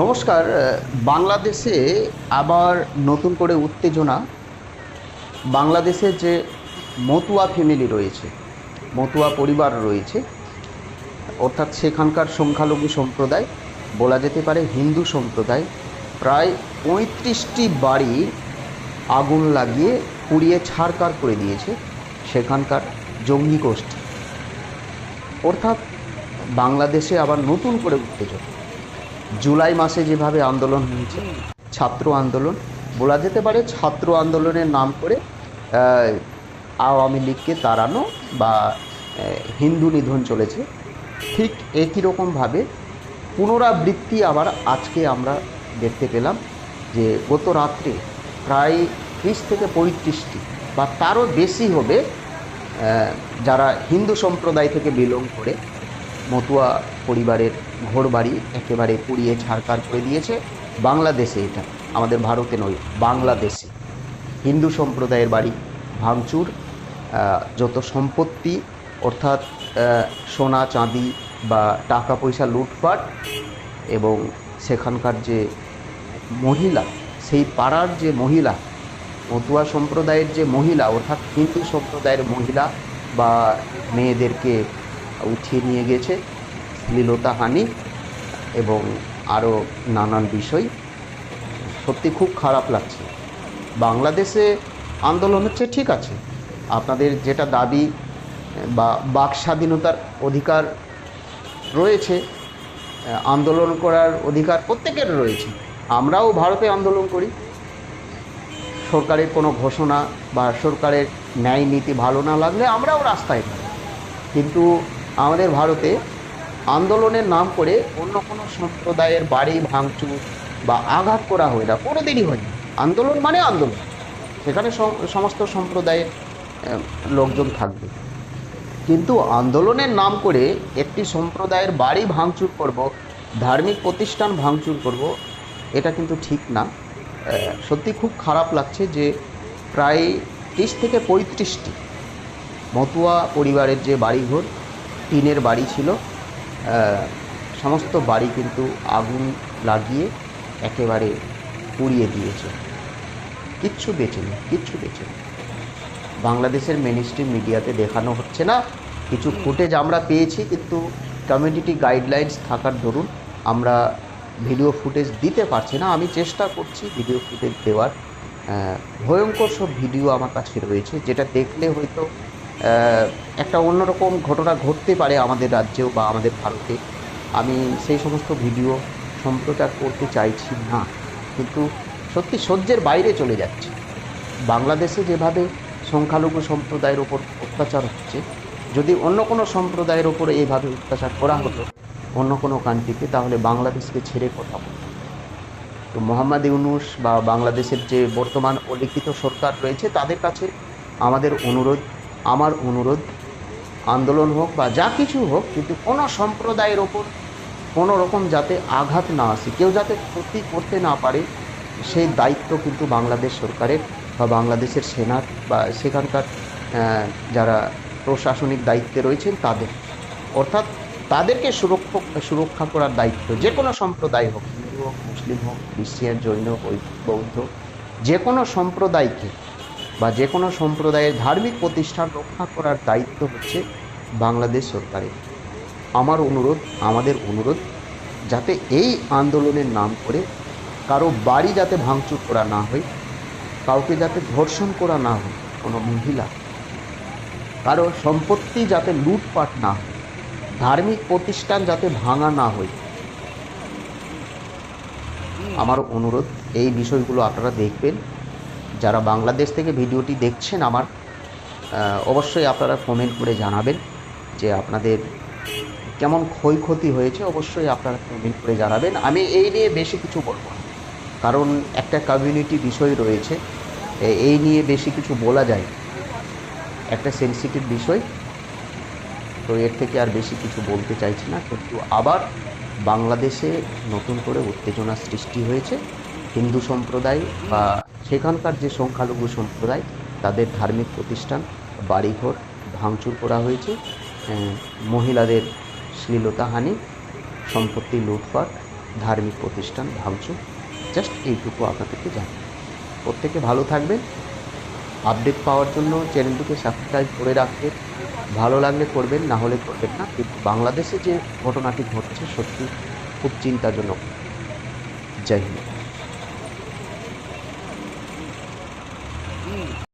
নমস্কার বাংলাদেশে আবার নতুন করে উত্তেজনা। বাংলাদেশে যে মতুয়া ফ্যামিলি রয়েছে, মতুয়া পরিবার রয়েছে, অর্থাৎ সেখানকার সংখ্যালঘু সম্প্রদায়, বলা যেতে পারে হিন্দু সম্প্রদায়, প্রায় পঁয়ত্রিশটি বাড়ি আগুন লাগিয়ে পুড়িয়ে ছাড়কার করে দিয়েছে সেখানকার জঙ্গি গোষ্ঠী। অর্থাৎ বাংলাদেশে আবার নতুন করে উত্তেজনা। জুলাই মাসে যেভাবে আন্দোলন হয়েছে, ছাত্র আন্দোলন, বলা যেতে পারে ছাত্র আন্দোলনের নাম করে আওয়ামী লীগকে তাড়ানো বা হিন্দু নিধন চলেছে। ঠিক একই রকমভাবে পুনরাবৃত্তি আবার আজকে আমরা দেখতে পেলাম যে গত রাত্রে প্রায় ত্রিশ থেকে পঁয়ত্রিশটি বা তারও বেশি হবে যারা হিন্দু সম্প্রদায় থেকে বিলং করে মতুয়া পরিবারের ঘরবাড়ি একেবারে পুড়িয়ে ছাড়কার করে দিয়েছে বাংলাদেশে এটা, আমাদের ভারতে নয়, বাংলাদেশে। হিন্দু সম্প্রদায়ের বাড়ি ভাঙচুর যত সম্পত্তি, অর্থাৎ সোনা, চাঁদি বা টাকা পয়সা লুটপাট এবং সেখানকার যে মহিলা, সেই পাড়ার যে মহিলা, মতুয়া সম্প্রদায়ের যে মহিলা, অর্থাৎ হিন্দু সম্প্রদায়ের মহিলা বা মেয়েদেরকে উঠিয়ে নিয়ে গেছে। শ্লীলতাহানি এবং আরও নানান বিষয়। সত্যি খুব খারাপ লাগছে। বাংলাদেশে আন্দোলন হচ্ছে ঠিক আছে। আপনাদের যেটা দাবি, বা বাক স্বাধীনতার অধিকার রয়েছে, আন্দোলন করার অধিকার প্রত্যেকের রয়েছে। আমরাও ভারতে আন্দোলন করি। সরকারের কোনো ঘোষণা বা সরকারের ন্যায় নীতি ভালো না লাগলে আমরাও রাস্তায় কিন্তু আমাদের ভারতে আন্দোলনের নাম করে অন্য কোনো সম্প্রদায়ের বাড়ি, ভাঙচুর বা আঘাত করা হয় না, কোনো দিনই হয়নি। আন্দোলন মানে আন্দোলন। সেখানে সমস্ত সম্প্রদায়ের লোকজন থাকবে। কিন্তু আন্দোলনের নাম করে একটি সম্প্রদায়ের বাড়ি ভাঙচুর করব, ধার্মিক প্রতিষ্ঠান ভাঙচুর করব, এটা কিন্তু ঠিক না। সত্যি খুব খারাপ লাগছে যে প্রায় ত্রিশ থেকে পঁয়ত্রিশটি মতুয়া পরিবারের যে বাড়িঘর টিনের বাড়ি ছিল। সমস্ত বাড়ি কিন্তু আগুন লাগিয়ে একেবারে পুড়িয়ে দিয়েছে। কিচ্ছু বেঁচে নেই কিচ্ছু বেঁচে নেই বাংলাদেশের মেনস্ট্রিম মিডিয়াতে দেখানো হচ্ছে না। কিছু ফুটেজ আমরা পেয়েছি, কিন্তু কমিউনিটি গাইডলাইন্স থাকার দরুন আমরা ভিডিও ফুটেজ দিতে পারছি না। আমি চেষ্টা করছি ভিডিও ফুটেজ দেওয়ার। ভয়ঙ্কর সব ভিডিও আমার কাছে রয়েছে, যেটা দেখলে হয়তো একটা অন্যরকম ঘটনা ঘটতে পারে আমাদের রাজ্যেও বা আমাদের ভারতে। আমি সেই সমস্ত ভিডিও সম্প্রচার করতে চাইছি না, কিন্তু সত্যি সহ্যের বাইরে চলে যাচ্ছে। বাংলাদেশে যেভাবে সংখ্যালঘু সম্প্রদায়ের ওপর অত্যাচার হচ্ছে, যদি অন্য কোনো সম্প্রদায়ের ওপর এইভাবে অত্যাচার করা হতো অন্য কোনো কান্ট্রিতে, তাহলে বাংলাদেশকে ছেড়ে কথা বলতো। তো মোহাম্মদ ইউনুস বা বাংলাদেশের যে বর্তমান অলিখিত সরকার রয়েছে, তাদের কাছে আমাদের অনুরোধ আমার অনুরোধ, আন্দোলন হোক বা যা কিছু হোক, কিন্তু কোনো সম্প্রদায়ের ওপর কোনো রকম যাতে আঘাত না আসে, কেউ যাতে ক্ষতি করতে না পারে, সেই দায়িত্ব কিন্তু বাংলাদেশ সরকারের বা বাংলাদেশের সেনার বা সেখানকার যারা প্রশাসনিক দায়িত্বে রয়েছেন তাদের। অর্থাৎ তাদেরকে সুরক্ষা সুরক্ষা করার দায়িত্ব, যে কোনো সম্প্রদায় হোক, হিন্দু হোক, মুসলিম হোক খ্রিস্টিয়ান জৈন বৈ- বৌদ্ধ, যে কোনো সম্প্রদায়কে বা যে কোনো সম্প্রদায়ের ধার্মিক প্রতিষ্ঠান রক্ষা করার দায়িত্ব হচ্ছে বাংলাদেশ সরকারের। আমার অনুরোধ, আমাদের অনুরোধ, যাতে এই আন্দোলনের নাম করে কারও বাড়ি যাতে ভাঙচুর করা না হয়, কাউকে যাতে ধর্ষণ করা না হয়, কোনো মহিলা। কারও সম্পত্তি যাতে লুটপাট না হয়, ধার্মিক প্রতিষ্ঠান যাতে ভাঙা না হয়। আমার অনুরোধ, এই বিষয়গুলো আপনারা দেখবেন। যারা বাংলাদেশ থেকে ভিডিওটি দেখছেন আমার অবশ্যই আপনারা কমেন্ট করে জানাবেন যে আপনাদের কেমন ক্ষয়ক্ষতি হয়েছে, অবশ্যই আপনারা কমেন্ট করে জানাবেন। আমি এই নিয়ে বেশি কিছু বলব কারণ একটা কমিউনিটি বিষয় রয়েছে এই নিয়ে বেশি কিছু বলা যায় একটা সেন্সিটিভ বিষয়, তো এর থেকে আর বেশি কিছু বলতে চাইছি না। কিন্তু আবার বাংলাদেশে নতুন করে উত্তেজনা সৃষ্টি হয়েছে। হিন্দু সম্প্রদায় বা সেখানকার যে সংখ্যালঘু সম্প্রদায়, তাদের ধার্মিক প্রতিষ্ঠান, বাড়িঘর ভাঙচুর করা হয়েছে মহিলাদের শ্লীলতাহানি, সম্পত্তি লুটপাট, ধার্মিক প্রতিষ্ঠান ভাঙচুর। জাস্ট এইটুকু আপনাদেরকে জানাই প্রত্যেকে ভালো থাকবেন। আপডেট পাওয়ার জন্য চ্যানেলটিকে সাবস্ক্রাইব করে রাখবেন। ভালো লাগলে করবেন, না হলে করবেন না। কিন্তু বাংলাদেশে যে ঘটনাটি ঘটছে, সত্যি খুব চিন্তাজনক। জয় হিন্দ।